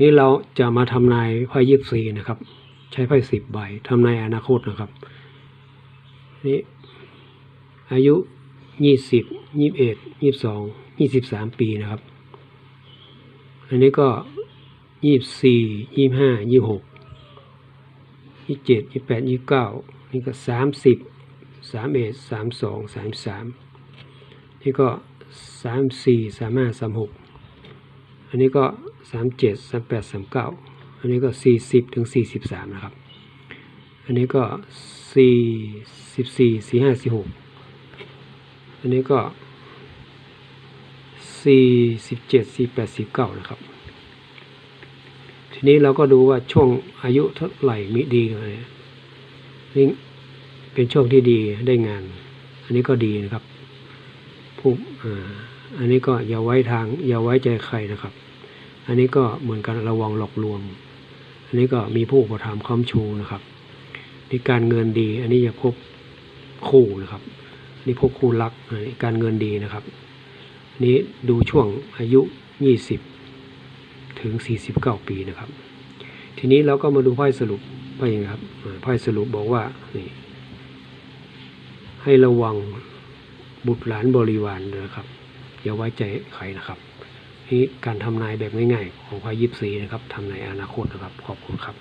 นี่เราจะมาทำนายไพ่ยิบซีนะครับ ใช้ไพ่สิบใบทำนายอนาคตนะครับนี่อายุยี่สิบยี่สิบเอ็ดยี่สิบสองยี่สิบสามปีนะครับ อันนี้ก็ยี่สิบสี่ยี่ห้ายี่สิบหกยี่สิบเจ็ดยี่สิบแปดยี่สิบเก้านี่ก็สามสิบสามเอ็ดสามสองสามสามนี่ก็สามสี่สามห้าสามหก อันนี้ก็สามเจ็ดสามแปดสามเก้าอันนี้ก็สี่สิบถึงสี่สิบสามนะครับ อันนี้ก็สี่สิบสี่สี่ห้าสี่หกอันนี้ก็สี่สิบเจ็ดสี่แปดสี่เก้านะครับ ทีนี้เราก็ดูว่าช่วงอายุเท่าไหร่มิดีเลยนี่เป็นช่วงที่ดีได้งาน อันนี้ก็ดีนะครับ ผู้อ่าอันนี้ก็อย่าไว้ทางอย่าไว้ใจใครนะครับ อันนี้ก็เหมือนกันระวังหลอกลวง อันนี้ก็มีผู้ประทานค้ำชูนะครับนี่การเงินดี อันนี้อย่าพบคู่นะครับ นี่พบคู่รักนนี้การเงินดีนะครับนนี้ดูช่วงอายุยี่สิบถึง 49 ปีนะครับ ทีนี้เราก็มาดูไพ่สรุปไพ่ยังครับไพ่สรุปบอกว่านี่ให้ระวัง บุตรหลานบริวารด้วยครับอย่าไว้ใจใครนะครับนี่การทำนายแบบง่ายๆของพายิปซีนะครับทำนายอนาคตนะครับ ขอบคุณครับ